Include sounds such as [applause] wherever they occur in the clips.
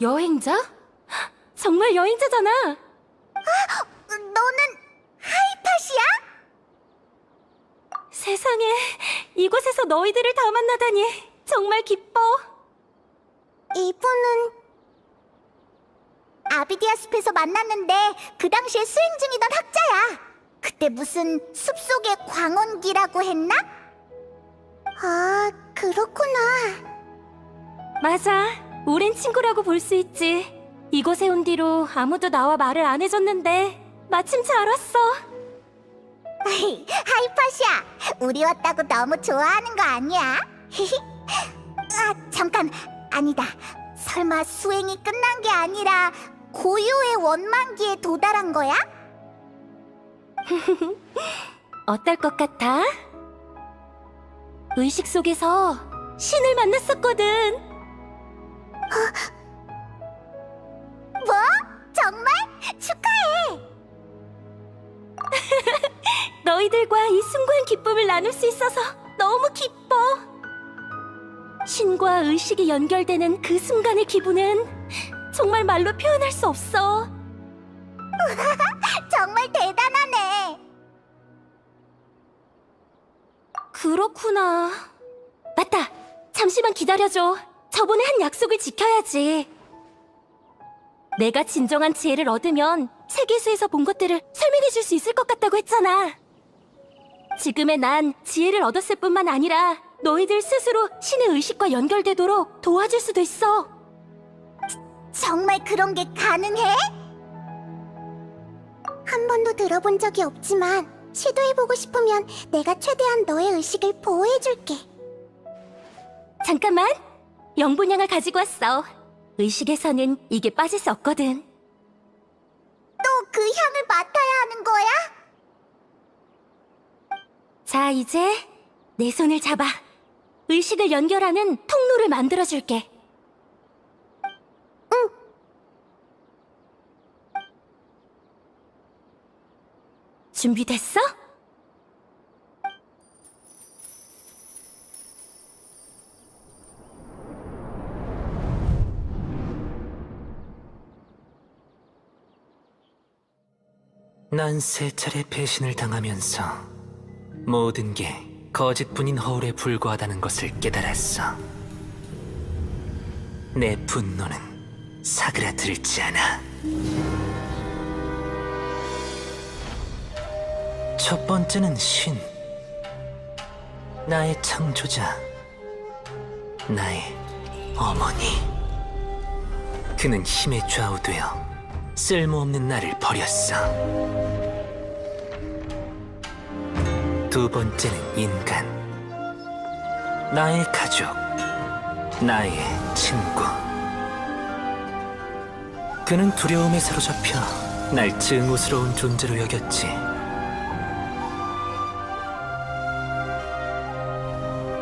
여행자? 헉, 정말 여행자잖아. 너는 하이팟이야? 세상에 이곳에서 너희들을 다 만나다니 정말 기뻐. 이분은 아비디아 숲에서 만났는데 그 당시에 수행 중이던 학자야. 그때 무슨 숲속의 광원기라고 했나? 아, 그렇구나. 맞아. 오랜 친구라고 볼 수 있지. 이곳에 온 뒤로 아무도 나와 말을 안 해줬는데 마침 잘 왔어. 하이팟이야. 우리 왔다고 너무 좋아하는 거 아니야? [laughs] 아, 잠깐. 아니다. 설마 수행이 끝난 게 아니라 고유의 원만기에 도달한 거야? [laughs] 어떨 것 같아? 의식 속에서 신을 만났었거든. 뭐? 정말? 축하해. [laughs] 너희들과 이 숭고한 기쁨을 나눌 수 있어서 너무 기뻐. 신과 의식이 연결되는 그 순간의 기분은 정말 말로 표현할 수 없어. [laughs] 정말 대단하네. 그렇구나. 맞다. 잠시만 기다려줘. 저번에 한 약속을 지켜야지. 내가 진정한 지혜를 얻으면 세계수에서 본 것들을 설명해 줄 수 있을 것 같다고 했잖아. 지금의 난 지혜를 얻었을 뿐만 아니라 너희들 스스로 신의 의식과 연결되도록 도와줄 수도 있어. 정말 그런 게 가능해? 한 번도 들어본 적이 없지만 시도해보고 싶으면 내가 최대한 너의 의식을 보호해줄게. 잠깐만. 영분양을 가지고 왔어. 의식에서는 이게 빠질 수 없거든. 또 그 향을 맡아야 하는 거야? 자, 이제 내 손을 잡아. 의식을 연결하는 통로를 만들어줄게. 응. 준비됐어? 난 세 차례 배신을 당하면서 모든 게 거짓뿐인 허울에 불과하다는 것을 깨달았어. 내 분노는 사그라들지 않아. 첫 번째는 신. 나의 창조자. 나의 어머니. 그는 힘에 좌우되어 쓸모없는 나를 버렸어. 두 번째는 인간. 나의 가족. 나의 친구. 그는 두려움에 사로잡혀 날 증오스러운 존재로 여겼지.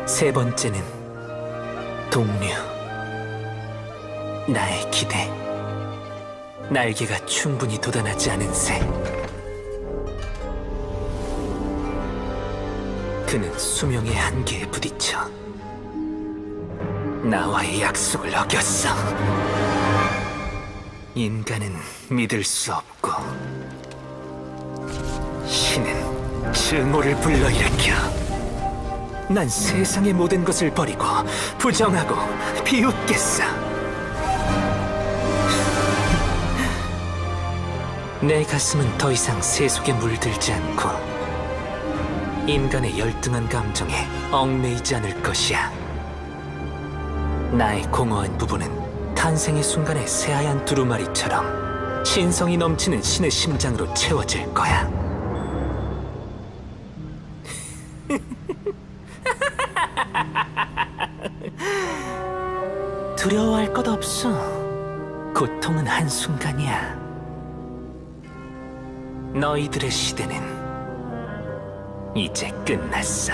세 번째는 동료. 나의 기대. 날개가 충분히 돋아나지 않은 새. 그는 수명의 한계에 부딪혀 나와의 약속을 어겼어. 인간은 믿을 수 없고 신은 증오를 불러일으켜. 난 세상의 모든 것을 버리고 부정하고 비웃겠어. 내 가슴은 더 이상 세속에 물들지 않고 인간의 열등한 감정에 얽매이지 않을 것이야. 나의 공허한 부분은 탄생의 순간의 새하얀 두루마리처럼 신성이 넘치는 신의 심장으로 채워질 거야. [laughs] 두려워할 것 없어. 고통은 한순간이야. 너희들의 시대는 이제 끝났어.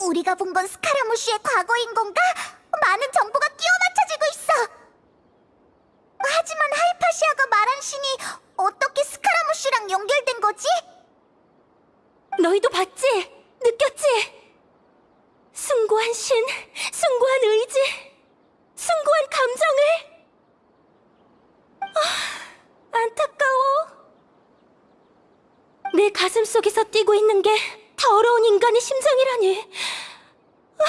우리가 본 건 스카라무시의 과거인 건가? 많은 정보가 끼워 맞춰지고 있어. 하지만 하이파시아가 말한 연결된 거지? 너희도 봤지? 느꼈지? 숭고한 신, 숭고한 의지, 숭고한 감정을. 아, 안타까워. 내 가슴 속에서 뛰고 있는 게 더러운 인간의 심장이라니. 아,